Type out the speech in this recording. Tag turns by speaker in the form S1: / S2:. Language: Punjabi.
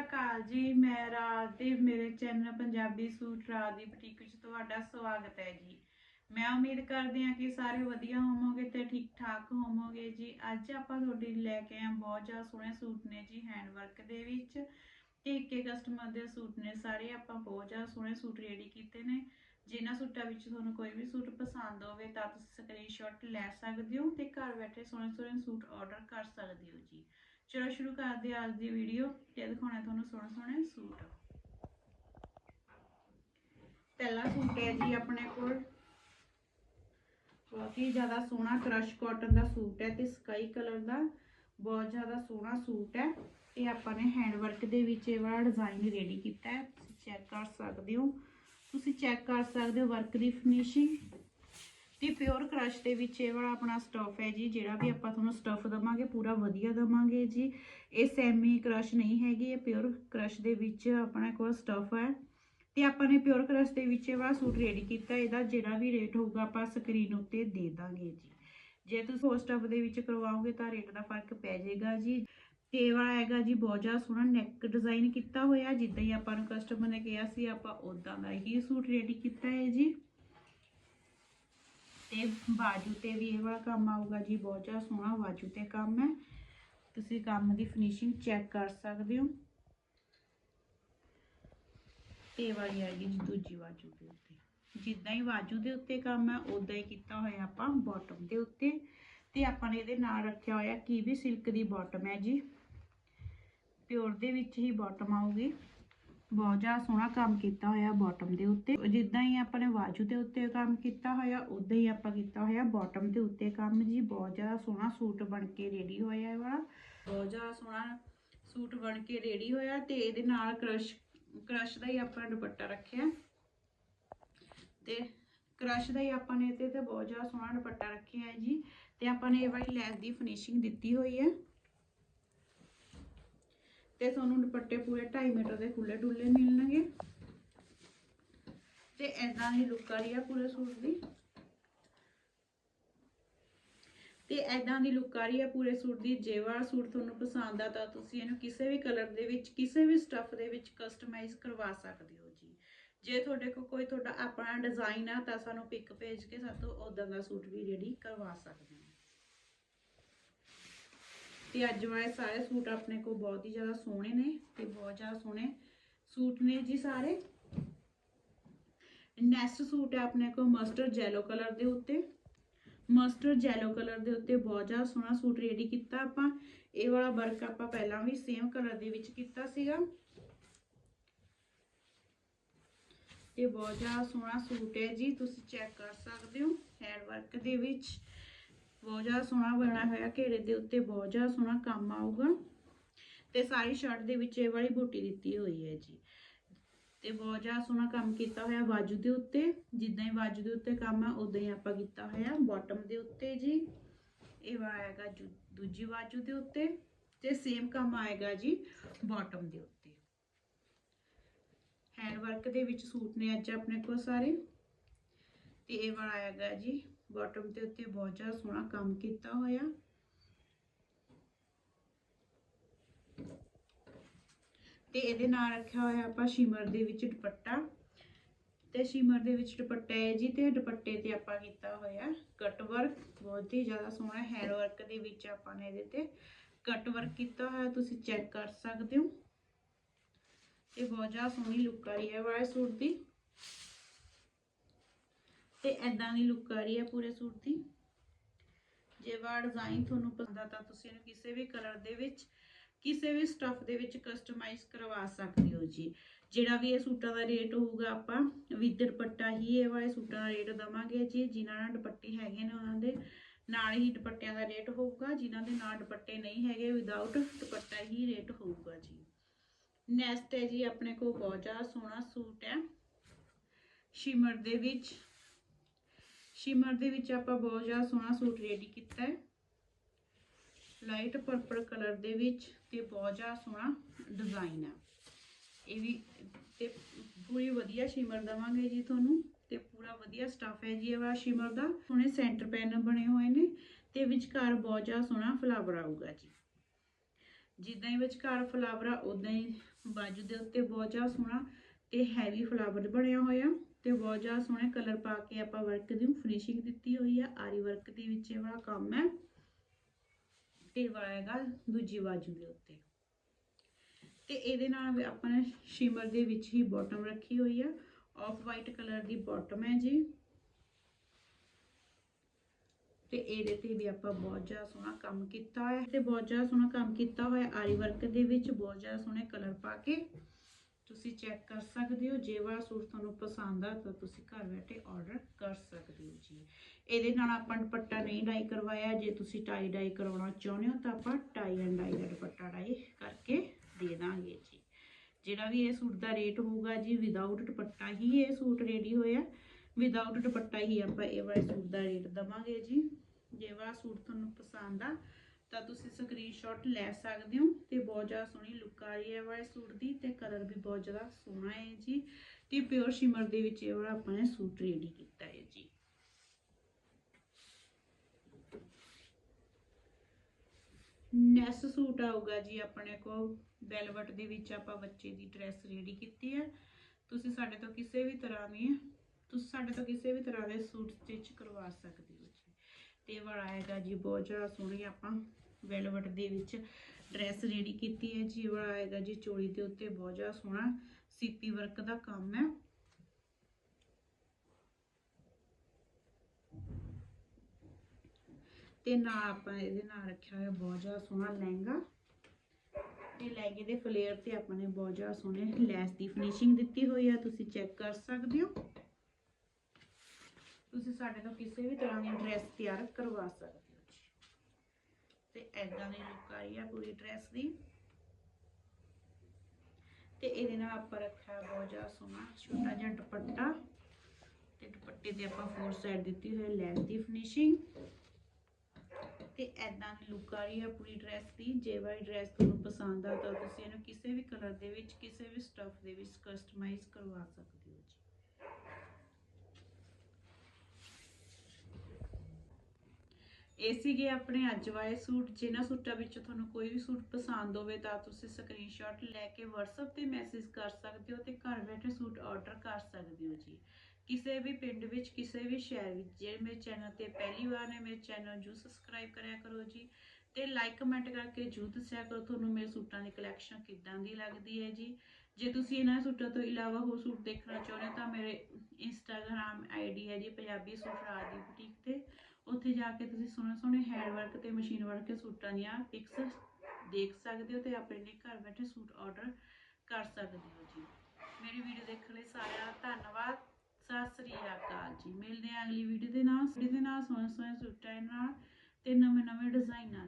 S1: ਅਕਾਲ ਜੀ, ਮੈਂ ਰਾਜ ਤੇ ਮੇਰੇ ਚੈਨਲ ਪੰਜਾਬੀ ਸੂਟ ਰਾਜ ਦੀ ਬੁਟੀਕ ਵਿੱਚ ਤੁਹਾਡਾ ਸਵਾਗਤ ਹੈ ਜੀ। ਮੈਂ ਉਮੀਦ ਕਰਦੀ ਹਾਂ ਕਿ ਸਾਰੇ ਵਧੀਆ ਹੋਵੋਗੇ ਤੇ ਠੀਕ ਠਾਕ ਹੋਵੋਗੇ ਜੀ। ਅੱਜ ਆਪਾਂ ਤੁਹਾਡੇ ਲਈ ਲੈ ਕੇ ਆਏ ਬਹੁਤ ਜ਼ਿਆਦਾ ਸੋਹਣੇ ਸੂਟ ਨੇ ਜੀ ਹੈਂਡ ਵਰਕ ਦੇ ਵਿੱਚ। ਤੇ ਇੱਕ ਕਸਟਮਰ ਦੇ ਸੂਟ ਨੇ ਸਾਰੇ, ਆਪਾਂ ਬਹੁਤ ਜ਼ਿਆਦਾ ਸੋਹਣੇ ਸੂਟ ਰੈਡੀ ਕੀਤੇ ਨੇ। ਜਿਨ੍ਹਾਂ ਸੂਟਾਂ ਵਿੱਚ ਤੁਹਾਨੂੰ ਕੋਈ ਵੀ ਸੂਟ ਪਸੰਦ ਹੋਵੇ ਤਾਂ ਤੁਸੀਂ ਸਕਰੀਨਸ਼ਾਟ ਲੈ ਸਕਦੇ ਹੋ ਤੇ ਘਰ ਬੈਠੇ ਸੋਹਣੇ ਸੋਹਣੇ ਸੂਟ ਆਰਡਰ ਕਰ ਸਕਦੇ ਹੋ ਜੀ। ਚਲੋ ਸ਼ੁਰੂ ਕਰਦੇ ਹਾਂ ਅੱਜ ਦੀ ਵੀਡੀਓ ਤੇ ਦਿਖਾਉਣਾ ਤੁਹਾਨੂੰ ਸੋਹਣੇ ਸੋਹਣੇ ਸੂਟ। ਪਹਿਲਾ ਸੂਟ ਹੈ ਜੀ ਆਪਣੇ ਕੋਲ। ਬਹੁਤ ਹੀ ਜ਼ਿਆਦਾ ਸੋਹਣਾ ਕ੍ਰਸ਼ ਕਾਟਨ ਦਾ ਸੂਟ ਹੈ ਤੇ ਸਕਾਈ ਕਲਰ ਦਾ ਬਹੁਤ ਜ਼ਿਆਦਾ ਸੋਹਣਾ ਸੂਟ ਹੈ। ਇਹ ਆਪਾਂ ਨੇ ਹੈਂਡ ਵਰਕ ਦੇ ਵਿੱਚ ਇਹ ਵਾਲਾ ਡਿਜ਼ਾਈਨ ਰੈਡੀ ਕੀਤਾ ਹੈ। ਤੁਸੀਂ ਚੈੱਕ ਕਰ ਸਕਦੇ ਹੋ। ਤੁਸੀਂ ਚੈੱਕ ਕਰ ਸਕਦੇ ਹੋ ਵਰਕ ਦੀ ਫਿਨਿਸ਼ਿੰਗ ਤੇ ਪਿਓਰ ਕ੍ਰਸ਼ ਦੇ ਵਿੱਚ ਇਹ ਵਾਲਾ ਆਪਣਾ ਸਟਫ ਹੈ ਜੀ, ਜਿਹੜਾ ਵੀ ਆਪਾਂ ਤੁਹਾਨੂੰ ਸਟਫ ਦਵਾਂਗੇ, ਪੂਰਾ ਵਧੀਆ ਦਵਾਂਗੇ ਜੀ। ਇਹ ਸੈਮੀ ਕ੍ਰਸ਼ ਨਹੀਂ ਹੈਗੀ, ਇਹ ਪਿਓਰ ਕ੍ਰਸ਼ ਦੇ ਵਿੱਚ ਆਪਣੇ ਕੋਲ ਸਟਫ ਹੈ। ਤੇ ਆਪਾਂ ਨੇ ਪਿਓਰ ਕ੍ਰਸ਼ ਦੇ ਵਿੱਚ ਇਹ ਵਾਲਾ ਸੂਟ ਰੈਡੀ ਕੀਤਾ, ਇਹਦਾ ਜਿਹੜਾ ਵੀ ਰੇਟ ਹੋਊਗਾ ਆਪਾਂ ਸਕਰੀਨ ਉੱਤੇ ਦੇ ਦਾਂਗੇ ਜੀ। ਜੇ ਤੁਸੀਂ ਹੋਰ ਸਟਫ ਦੇ ਵਿੱਚ ਕਰਵਾਓਗੇ ਤਾਂ ਰੇਟ ਦਾ ਫ਼ਰਕ ਪੈ ਜਾਏਗਾ ਜੀ। ਤੇ ਇਹ ਵਾਲਾ ਹੈਗਾ ਜੀ, ਬਹੁਤ ਜ਼ਿਆਦਾ ਸੋਹਣਾ ਨੈਕ ਡਿਜ਼ਾਈਨ ਕੀਤਾ ਹੋਇਆ, ਜਿੱਦਾਂ ਹੀ ਆਪਾਂ ਨੂੰ ਕਸਟਮਰ ਨੇ ਕਿਹਾ ਸੀ, ਆਪਾਂ ਉਦਾਂ ਦਾ ਹੀ ਸੂਟ ਰੈਡੀ ਕੀਤਾ ਹੈ ਜੀ। ਤੇ ਬਾਜੂ ਤੇ ਵੀ ਇਹ ਵਾਲਾ ਕੰਮ ਆਊਗਾ ਜੀ, ਬਹੁਤ ਜ਼ਿਆਦਾ ਸੋਹਣਾ ਬਾਜੂ ਤੇ ਕੰਮ ਹੈ। ਤੁਸੀਂ ਕੰਮ ਦੀ ਫਿਨਿਸ਼ਿੰਗ ਚੈੱਕ ਕਰ ਸਕਦੇ ਹੋ। ਤੇ ਵਾਲੀ ਹੈਗੀ ਜੀ ਦੂਜੀ ਬਾਜੂ ਦੇ ਉੱਤੇ। ਜਿੱਦਾਂ ਹੀ ਬਾਜੂ ਦੇ ਉੱਤੇ ਕੰਮ ਹੈ ਉਦਾਂ ਹੀ ਕੀਤਾ ਹੋਇਆ ਆਪਾਂ ਬਾਟਮ ਦੇ ਉੱਤੇ। ਤੇ ਆਪਾਂ ਨੇ ਇਹਦੇ ਨਾਲ ਰੱਖਿਆ ਹੋਇਆ ਕੀ ਵੀ ਸਿਲਕ ਦੀ ਬਾਟਮ ਹੈ ਜੀ। ਪਿਓਰ ਦੇ ਵਿੱਚ ਹੀ ਬਾਟਮ ਆਊਗੀ। ਬਹੁਤ ਜ਼ਿਆਦਾ ਸੋਹਣਾ ਕੰਮ ਕੀਤਾ ਹੋਇਆ ਬਾਟਮ ਦੇ ਉੱਤੇ। ਜਿੱਦਾਂ ਹੀ ਆਪਾਂ ਨੇ ਬਾਜੂ ਦੇ ਉੱਤੇ ਕੰਮ ਕੀਤਾ ਹੋਇਆ ਉਦਾਂ ਹੀ ਆਪਾਂ ਕੀਤਾ ਹੋਇਆ ਬਾਟਮ ਦੇ ਉੱਤੇ ਕੰਮ ਜੀ। ਬਹੁਤ ਜ਼ਿਆਦਾ ਸੋਹਣਾ ਸੂਟ ਬਣ ਕੇ ਰੈਡੀ ਹੋਇਆ ਇਹ ਵਾਲਾ। ਬਹੁਤ ਜ਼ਿਆਦਾ ਸੋਹਣਾ ਸੂਟ ਬਣ ਕੇ ਰੈਡੀ ਹੋਇਆ ਤੇ ਇਹਦੇ ਨਾਲ ਕ੍ਰਸ਼ ਕ੍ਰਸ਼ ਦਾ ਹੀ ਆਪਾਂ ਦੁਪੱਟਾ ਰੱਖਿਆ। ਤੇ ਕ੍ਰਸ਼ ਦਾ ਹੀ ਆਪਾਂ ਨੇ ਤੇ ਬਹੁਤ ਜ਼ਿਆਦਾ ਸੋਹਣਾ ਦੁਪੱਟਾ ਰੱਖਿਆ ਹੈ ਜੀ। ਤੇ ਆਪਾਂ ਨੇ ਇਹ ਵਾਲੀ ਲੈਸ ਦੀ ਫਿਨਿਸ਼ਿੰਗ ਦਿੱਤੀ ਹੋਈ ਹੈ। ਤੇ ਤੁਹਾਨੂੰ ਦੁਪੱਟੇ ਪੂਰੇ 2.5 ਮੀਟਰ ਦੇ ਖੁੱਲੇ ਡੁੱਲੇ ਮਿਲਣਗੇ। ਤੇ ਐਦਾਂ ਦੀ ਲੁੱਕ ਆ ਰਹੀ ਆ ਪੂਰੇ ਸੂਟ ਦੀ। ਤੇ ਐਦਾਂ ਦੀ ਲੁੱਕ ਆ ਰਹੀ ਆ ਪੂਰੇ ਸੂਟ ਦੀ। ਜੇ ਸੂਟ ਤੁਹਾਨੂੰ ਪਸੰਦ ਆ ਤਾਂ ਤੁਸੀਂ ਇਹਨੂੰ ਕਿਸੇ ਵੀ ਕਲਰ ਦੇ ਵਿੱਚ, ਕਿਸੇ ਵੀ ਸਟੱਫ ਦੇ ਵਿੱਚ ਕਸਟਮਾਈਜ਼ ਕਰਵਾ ਸਕਦੇ ਹੋ ਜੀ। ਜੇ ਤੁਹਾਡੇ ਕੋਲ ਕੋਈ ਤੁਹਾਡਾ ਆਪਣਾ ਡਿਜ਼ਾਈਨ ਆ ਤਾਂ ਸਾਨੂੰ ਪਿਕ ਭੇਜ ਕੇ ਸਾਤੋਂ ਉਦਾਂ ਦਾ ਸੂਟ ਵੀ ਰੈਡੀ ਕਰਵਾ ਸਕਦੇ ਹੋ। ਤੇ ਅੱਜ ਵਾਲੇ ਸਾਰੇ ਸੂਟ ਆਪਣੇ ਕੋਲ ਬਹੁਤ ਹੀ ਜ਼ਿਆਦਾ ਸੋਹਣੇ ਨੇ ਤੇ ਬਹੁਤ ਜ਼ਿਆਦਾ ਸੋਹਣੇ ਸੂਟ ਨੇ ਜੀ ਸਾਰੇ। ਨੈਕਸਟ ਸੂਟ ਹੈ ਆਪਣੇ ਕੋਲ ਮਸਟਰਡ ਜੈਲੋ ਕਲਰ ਦੇ ਉੱਤੇ। ਮਸਟਰਡ ਜੈਲੋ ਕਲਰ ਦੇ ਉੱਤੇ ਬਹੁਤ ਜ਼ਿਆਦਾ ਸੋਹਣਾ ਸੂਟ ਰੈਡੀ ਕੀਤਾ ਆਪਾਂ। ਇਹ ਵਾਲਾ ਵਰਕ ਆਪਾਂ ਪਹਿਲਾਂ ਵੀ ਸੇਮ ਕਲਰ ਦੇ ਵਿੱਚ ਕੀਤਾ ਸੀਗਾ। ਇਹ ਬਹੁਤ ਜ਼ਿਆਦਾ ਸੋਹਣਾ ਸੂਟ ਹੈ ਜੀ, ਤੁਸੀਂ ਚੈੱਕ ਕਰ ਸਕਦੇ ਹੋ ਹੈਂਡ ਵਰਕ ਦੇ ਵਿੱਚ। ਬਹੁਤ ਜ਼ਿਆਦਾ ਸੋਹਣਾ ਬਣਿਆ ਹੋਇਆ ਘੇਰੇ ਦੇ ਉੱਤੇ ਬਹੁਤ ਜ਼ਿਆਦਾ ਸੋਹਣਾ ਕੰਮ ਆਊਗਾ। ਤੇ ਸਾਰੀ ਸ਼ਰਟ ਦੇ ਵਿੱਚ ਇਹ ਵਾਲੀ ਬੂਟੀ ਦਿੱਤੀ ਹੋਈ ਹੈ ਜੀ। ਤੇ ਬਹੁਤ ਜ਼ਿਆਦਾ ਸੋਹਣਾ ਕੰਮ ਕੀਤਾ ਹੋਇਆ ਬਾਜੂ ਦੇ ਉੱਤੇ। ਜਿੱਦਾਂ ਹੀ ਬਾਜੂ ਦੇ ਉੱਤੇ ਕੰਮ ਆ ਉਦਾਂ ਹੀ ਆਪਾਂ ਕੀਤਾ ਹੋਇਆ ਬਾਟਮ ਦੇ ਉੱਤੇ ਜੀ। ਇਹ ਆਏਗਾ ਦੂਜੀ ਬਾਜੂ ਦੇ ਉੱਤੇ ਤੇ ਸੇਮ ਕੰਮ ਆਏਗਾ ਜੀ ਬਾਟਮ ਦੇ ਉੱਤੇ। ਹੈਂਡ ਵਰਕ ਦੇ ਵਿੱਚ ਸੂਟ ਨੇ ਅੱਜ ਆਪਣੇ ਕੋਲ ਸਾਰੇ। ਤੇ ਇਹ ਵਾਲਾ ਆਏਗਾ ਜੀ ਬਾਟਮ ਦੇ ਉੱਤੇ ਬਹੁਤ ਜ਼ਿਆਦਾ ਸੋਹਣਾ ਕੰਮ ਕੀਤਾ ਹੋਇਆ। ਤੇ ਇਹਦੇ ਨਾਲ ਰੱਖਿਆ ਹੋਇਆ ਆਪਾਂ ਸ਼ਿਮਰ ਦੇ ਵਿੱਚ ਦੁਪੱਟਾ। ਤੇ ਸ਼ਿਮਰ ਦੇ ਵਿੱਚ ਦੁਪੱਟਾ ਹੈ ਜੀ ਤੇ ਦੁਪੱਟੇ ਤੇ ਆਪਾਂ ਕੀਤਾ ਹੋਇਆ ਕਟ ਵਰਕ ਬਹੁਤ ਹੀ ਜ਼ਿਆਦਾ ਸੋਹਣਾ ਹੈਂਡ ਵਰਕ ਦੇ ਵਿੱਚ ਆਪਾਂ ਨੇ ਇਹਦੇ ਤੇ ਕਟ ਵਰਕ ਕੀਤਾ ਹੋਇਆ, ਤੁਸੀਂ ਚੈੱਕ ਕਰ ਸਕਦੇ ਹੋ। ਇਹ ਬਹੁਤ ਜ਼ਿਆਦਾ ਸੋਹਣੀ ਲੁੱਕ ਆ ਰਹੀ ਹੈ ਵਾਲੇ ਸੂਟ ਦੀ। ਤੇ ਐਦਾਂ ਦੀ ਲੁੱਕ ਆ ਰਹੀ ਹੈ ਪੂਰੇ ਸੂਟ ਦੀ। ਜੇ ਵਾ ਡਿਜ਼ਾਈਨ ਤੁਹਾਨੂੰ ਪਸੰਦ ਆ ਤਾਂ ਤੁਸੀਂ ਇਹਨੂੰ ਕਿਸੇ ਵੀ ਕਲਰ ਦੇ ਵਿੱਚ, ਕਿਸੇ ਵੀ ਸਟਫ ਦੇ ਵਿੱਚ ਕਸਟਮਾਈਜ਼ ਕਰਵਾ ਸਕਦੇ ਹੋ ਜੀ। ਜਿਹੜਾ ਵੀ ਇਹ ਸੂਟਾਂ ਦਾ ਰੇਟ ਹੋਊਗਾ ਆਪਾਂ ਵਿਦ ਦੁਪੱਟਾ ਹੀ ਇਹ ਵਾਲੇ ਸੂਟਾਂ ਦਾ ਰੇਟ ਦਵਾਂਗੇ ਜੀ, ਜਿਨ੍ਹਾਂ ਨਾਲ ਦੁਪੱਟੇ ਹੈਗੇ ਨੇ ਉਹਨਾਂ ਦੇ। ਨਾਲ ਹੀ ਦੁਪੱਟਿਆਂ ਦਾ ਰੇਟ ਹੋਊਗਾ, ਜਿਨ੍ਹਾਂ ਦੇ ਨਾਲ ਦੁਪੱਟੇ ਨਹੀਂ ਹੈਗੇ ਵਿਦਆਊਟ ਦੁਪੱਟਾ ਹੀ ਰੇਟ ਹੋਊਗਾ ਜੀ। ਨੈਕਸਟ ਹੈ ਜੀ, ਆਪਣੇ ਕੋਲ ਬਹੁਤ ਜ਼ਿਆਦਾ ਸੋਹਣਾ ਸੂਟ ਹੈ। ਸ਼ਿਮਰ ਦੇ ਵਿੱਚ ਸ਼ਿਮਰ ਦੇ ਵਿੱਚ ਆਪਾਂ ਬਹੁਤ ਜ਼ਿਆਦਾ ਸੋਹਣਾ ਸੂਟ ਰੈਡੀ ਕੀਤਾ ਹੈ। ਲਾਈਟ ਪਰਪਲ ਕਲਰ ਦੇ ਵਿੱਚ ਤੇ ਬਹੁਤ ਜ਼ਿਆਦਾ ਸੋਹਣਾ ਡਿਜ਼ਾਈਨ ਹੈ। ਇਹ ਵੀ ਤੇ ਪੂਰੀ ਵਧੀਆ ਸ਼ਿਮਰ ਦਵਾਂਗੇ ਜੀ ਤੁਹਾਨੂੰ ਤੇ ਪੂਰਾ ਵਧੀਆ ਸਟਫ ਹੈ ਜੀ ਇਹ ਵਾਲਾ ਸ਼ਿਮਰ ਦਾ। ਸੋਹਣੇ ਸੈਂਟਰ ਪੈਨ ਬਣੇ ਹੋਏ ਨੇ ਤੇ ਵਿਚਕਾਰ ਬਹੁਤ ਜ਼ਿਆਦਾ ਸੋਹਣਾ ਫਲਾਵਰ ਆਊਗਾ ਜੀ। ਜਿੱਦਾਂ ਹੀ ਵਿਚਕਾਰ ਫਲਾਵਰ ਆ ਉਦਾਂ ਹੀ ਬਾਜੂ ਦੇ ਉੱਤੇ ਬਹੁਤ ਜ਼ਿਆਦਾ ਸੋਹਣਾ ਤੇ ਹੈਵੀ ਫਲਾਵਰ ਬਣਿਆ ਹੋਇਆ। ਤੇ ਬਹੁਤ ਜ਼ਿਆਦਾ ਸੋਹਣੇ ਕਲਰ ਪਾ ਕੇ ਆਪਾਂ ਵਰਕ ਦੀ ਫਿਨਿਸ਼ਿੰਗ ਦਿੱਤੀ ਹੋਈ ਆ। ਆਰੀ ਵਰਕ ਦੇ ਵਿੱਚ ਇਹ ਵਾਲਾ ਕੰਮ ਹੈ। ਤੇ ਇਹ ਦੂਜੀ ਬਾਜੂ ਦੇ ਉੱਤੇ। ਤੇ ਇਹਦੇ ਨਾਲ ਆਪਾਂ ਨੇ ਸ਼ਿਮਰ ਦੇ ਵਿੱਚ ਹੀ ਬਾਟਮ ਰੱਖੀ ਹੋਈ ਆ। ਆਫ ਵਾਈਟ ਕਲਰ ਦੀ ਬਾਟਮ ਹੈ ਜੀ। ਤੇ ਇਹਦੇ ਤੇ ਵੀ ਆਪਾਂ ਬਹੁਤ ਜ਼ਿਆਦਾ ਸੋਹਣਾ ਕੰਮ ਕੀਤਾ ਹੋਇਆ ਤੇ ਬਹੁਤ ਜ਼ਿਆਦਾ ਸੋਹਣਾ ਕੰਮ ਕੀਤਾ ਹੋਇਆ ਆਰੀ ਵਰਕ ਦੇ ਵਿੱਚ, ਬਹੁਤ ਜ਼ਿਆਦਾ ਸੋਹਣੇ ਕਲਰ ਪਾ ਕੇ। ਤੁਸੀਂ ਚੈੱਕ ਕਰ ਸਕਦੇ ਹੋ, ਜੇ ਵਾਲਾ ਸੂਟ ਤੁਹਾਨੂੰ ਪਸੰਦ ਆ ਤਾਂ ਤੁਸੀਂ ਘਰ ਬੈਠੇ ਆਰਡਰ ਕਰ ਸਕਦੇ ਹੋ ਜੀ। ਇਹਦੇ ਨਾਲ ਆਪਾਂ ਦੁਪੱਟਾ ਨਹੀਂ ਡਾਈ ਕਰਵਾਇਆ, ਜੇ ਤੁਸੀਂ ਟਾਈ ਡਾਈ ਕਰਾਉਣਾ ਚਾਹੁੰਦੇ ਹੋ ਤਾਂ ਆਪਾਂ ਟਾਈ ਐਂਡ ਡਾਈ ਦਾ ਦੁਪੱਟਾ ਡਾਈ ਕਰਕੇ ਦੇ ਦਾਂਗੇ ਜੀ। ਜਿਹੜਾ ਵੀ ਇਹ ਸੂਟ ਦਾ ਰੇਟ ਹੋਊਗਾ ਜੀ ਵਿਦਆਊਟ ਦੁਪੱਟਾ ਹੀ ਇਹ ਸੂਟ ਰੈਡੀ ਹੋਇਆ। ਵਿਦਆਊਟ ਦੁਪੱਟਾ ਹੀ ਆਪਾਂ ਇਹ ਵਾਲੇ ਸੂਟ ਦਾ ਰੇਟ ਦਵਾਂਗੇ ਜੀ। ਜੇ ਵਾਲਾ ਸੂਟ ਤੁਹਾਨੂੰ ਪਸੰਦ ਆ ਤਾਂ ਤੁਸੀਂ ਸਕਰੀਨਸ਼ਾਟ ਲੈ ਸਕਦੇ ਹੋ ਤੇ ਬਹੁਤ ਜ਼ਿਆਦਾ ਸੋਹਣੀ ਲੁੱਕ ਆ ਰਹੀ ਹੈ ਵਾਲੇ ਸੂਟ ਦੀ ਤੇ ਕਲਰ ਵੀ ਬਹੁਤ ਜ਼ਿਆਦਾ ਸੋਹਣਾ ਹੈ ਜੀ ਤੇ ਪਿਓਰ ਸ਼ਿਮਰ ਦੇ ਵਿੱਚ ਇਹ ਵਾਲਾ ਆਪਾਂ ਨੇ ਸੂਟ ਰੈਡੀ ਕੀਤਾ ਹੈ ਜੀ। ਨੈਸ ਸੂਟ ਆਊਗਾ ਜੀ ਆਪਣੇ ਕੋਲ ਵੈਲਵਟ ਦੇ ਵਿੱਚ ਆਪਾਂ ਬੱਚੇ ਦੀ ਡਰੈਸ ਰੈਡੀ ਕੀਤੀ ਹੈ। ਤੁਸੀਂ ਸਾਡੇ ਤੋਂ ਕਿਸੇ ਵੀ ਤਰ੍ਹਾਂ ਦੀ, ਤੁਸੀਂ ਸਾਡੇ ਤੋਂ ਕਿਸੇ ਵੀ ਤਰ੍ਹਾਂ ਦੇ ਸੂਟ ਸਟਿਚ ਕਰਵਾ ਸਕਦੇ ਹੋ ਜੀ। ਤੇ ਵਾਲਾ ਆਏਗਾ ਜੀ, ਬਹੁਤ ਜ਼ਿਆਦਾ ਸੋਹਣੀ ਆਪਾਂ ਵੈਲਵਟ ਦੇ ਵਿੱਚ ਡਰੈਸ ਰੈਡੀ ਕੀਤੀ ਹੈ, ਜੀ ਇਹ ਵਾਲਾ ਆਏਗਾ ਜੀ ਚੋਲੀ ਦੇ ਉੱਤੇ, ਬਹੁਤ ਜ਼ਿਆਦਾ ਸੋਹਣਾ ਸੀਪੀ ਵਰਕ ਦਾ ਕੰਮ ਹੈ। ਤੇ ਨਾਲ ਆਪਾਂ ਇਹਦੇ ਨਾਲ ਰੱਖਿਆ ਹੋਇਆ ਬਹੁਤ ਜ਼ਿਆਦਾ ਸੋਹਣਾ ਲਹਿੰਗਾ। ਤੇ ਲਹਿੰਗੇ ਦੇ ਫਲੇਅਰ ਤੇ ਆਪਾਂ ਨੇ ਬਹੁਤ ਜ਼ਿਆਦਾ ਸੋਹਣੇ ਲੈਸ ਦੀ ਫਿਨਿਸ਼ਿੰਗ ਦਿੱਤੀ ਹੋਈ ਆ ਤੁਸੀਂ ਚੈੱਕ ਕਰ ਸਕਦੇ ਹੋ। ਤੁਸੀਂ ਸਾਡੇ ਤੋਂ ਕਿਸੇ ਵੀ ਤਰ੍ਹਾਂ ਦੀ ਡਰੈਸ ਤਿਆਰ ਕਰਵਾ ਸਕਦੇ ਤੇ ਐਦਾਂ ਦੀ ਲੁੱਕ ਆਈ ਆ ਪੂਰੀ ਡਰੈਸ ਦੀ। ਤੇ ਇਹਦੇ ਨਾਲ ਆਪਾਂ ਰੱਖਿਆ ਬਹੁਤ ਜ਼ਿਆਦਾ ਸੋਹਣਾ, ਛੋਟਾ ਜਿਹਾ ਦੁਪੱਟਾ। ਤੇ ਦੁਪੱਟੇ ਤੇ ਆਪਾਂ ਫੋਰ ਸਾਈਡ ਦਿੱਤੀ ਹੋਈ ਲੈਸ ਦੀ ਫਿਨਿਸ਼ਿੰਗ ਤੇ ਐਦਾਂ ਦੀ ਲੁੱਕ ਆ ਰਹੀ ਹੈ ਪੂਰੀ ਡਰੈਸ ਦੀ। ਜੇ ਵਾਲੀ ਡਰੈਸ ਤੁਹਾਨੂੰ ਪਸੰਦ ਆ ਤਾਂ ਤੁਸੀਂ ਇਹਨੂੰ ਕਿਸੇ ਵੀ ਕਲਰ ਦੇ ਵਿੱਚ, ਕਿਸੇ ਵੀ ਸਟਫ ਦੇ ਵਿੱਚ ਕਸਟਮਾਈਜ਼ ਕਰਵਾ ਸਕਦੇ ਹੋ ਜੀ ਇਹ ਸੀਗੇ ਆਪਣੇ ਅੱਜ ਵਾਲੇ ਸੂਟ, ਜਿਨ੍ਹਾਂ ਸੂਟਾਂ ਵਿੱਚੋਂ ਤੁਹਾਨੂੰ ਕੋਈ ਵੀ ਸੂਟ ਪਸੰਦ ਹੋਵੇ ਤਾਂ ਤੁਸੀਂ ਸਕਰੀਨਸ਼ਾਟ ਲੈ ਕੇ WhatsApp ਤੇ ਮੈਸੇਜ ਕਰ ਸਕਦੇ ਹੋ ਤੇ ਘਰ ਬੈਠੇ ਸੂਟ ਆਰਡਰ ਕਰ ਸਕਦੇ ਹੋ ਜੀ। ਕਿਸੇ ਵੀ ਪਿੰਡ ਵਿੱਚ, ਕਿਸੇ ਵੀ ਸ਼ਹਿਰ ਵਿੱਚ, ਜੇ ਮੇਰੇ ਚੈਨਲ ਤੇ ਪਹਿਲੀ ਵਾਰ ਨੇ, ਮੇਰੇ ਚੈਨਲ ਨੂੰ ਸਬਸਕ੍ਰਾਈਬ ਕਰਿਆ ਕਰੋ ਜੀ ਤੇ ਲਾਈਕ ਕਮੈਂਟ ਕਰਕੇ ਜਰੂਰ ਦੱਸਿਆ ਕਰੋ, ਤੁਹਾਨੂੰ ਮੇਰੇ ਸੂਟਾਂ ਦੀ ਕਲੈਕਸ਼ਨ ਕਿੱਦਾਂ ਦੀ ਲੱਗਦੀ ਹੈ ਜੀ। ਜੇ ਤੁਸੀਂ ਇਹਨਾਂ ਸੂਟਾਂ ਤੋਂ ਇਲਾਵਾ ਹੋਰ ਸੂਟ ਦੇਖਣਾ ਚਾਹੁੰਦੇ ਹੋ ਤਾਂ ਮੇਰੇ ਇੰਸਟਾਗ੍ਰam ਆਈਡੀ ਹੈ ਜੀ, ਪੰਜਾਬੀ ਸੂਟ ਰਾਜ ਦੀ ਬੁਟੀਕ ਤੇ। ਉੱਥੇ ਜਾ ਕੇ ਤੁਸੀਂ ਸੋਹਣੇ ਸੋਹਣੇ ਹੈਂਡ ਵਰਕ ਤੇ ਮਸ਼ੀਨ ਵਰਕ ਦੇ ਸੂਟਾਂ ਦੀਆਂ ਪਿਕਸ ਦੇਖ ਸਕਦੇ ਹੋ ਤੇ ਆਪਣੇ ਲਈ ਘਰ ਬੈਠੇ ਸੂਟ ਆਰਡਰ ਕਰ ਸਕਦੇ ਹੋ ਜੀ। ਮੇਰੀ ਵੀਡੀਓ ਦੇਖਣ ਲਈ ਸਾਰਿਆਂ ਦਾ ਧੰਨਵਾਦ। ਸਤਿ ਸ੍ਰੀ ਅਕਾਲ ਜੀ। ਮਿਲਦੇ ਹਾਂ ਅਗਲੀ ਵੀਡੀਓ ਦੇ ਨਾਲ। ਵੀਡੀਓ ਦੇ ਨਾਲ ਸੋਹਣੇ ਸੋਹਣੇ ਸੂਟਾਂ ਦੇ ਨਾਲ ਤੇ ਨਵੇਂ ਨਵੇਂ ਡਿਜ਼ਾਈਨਾਂ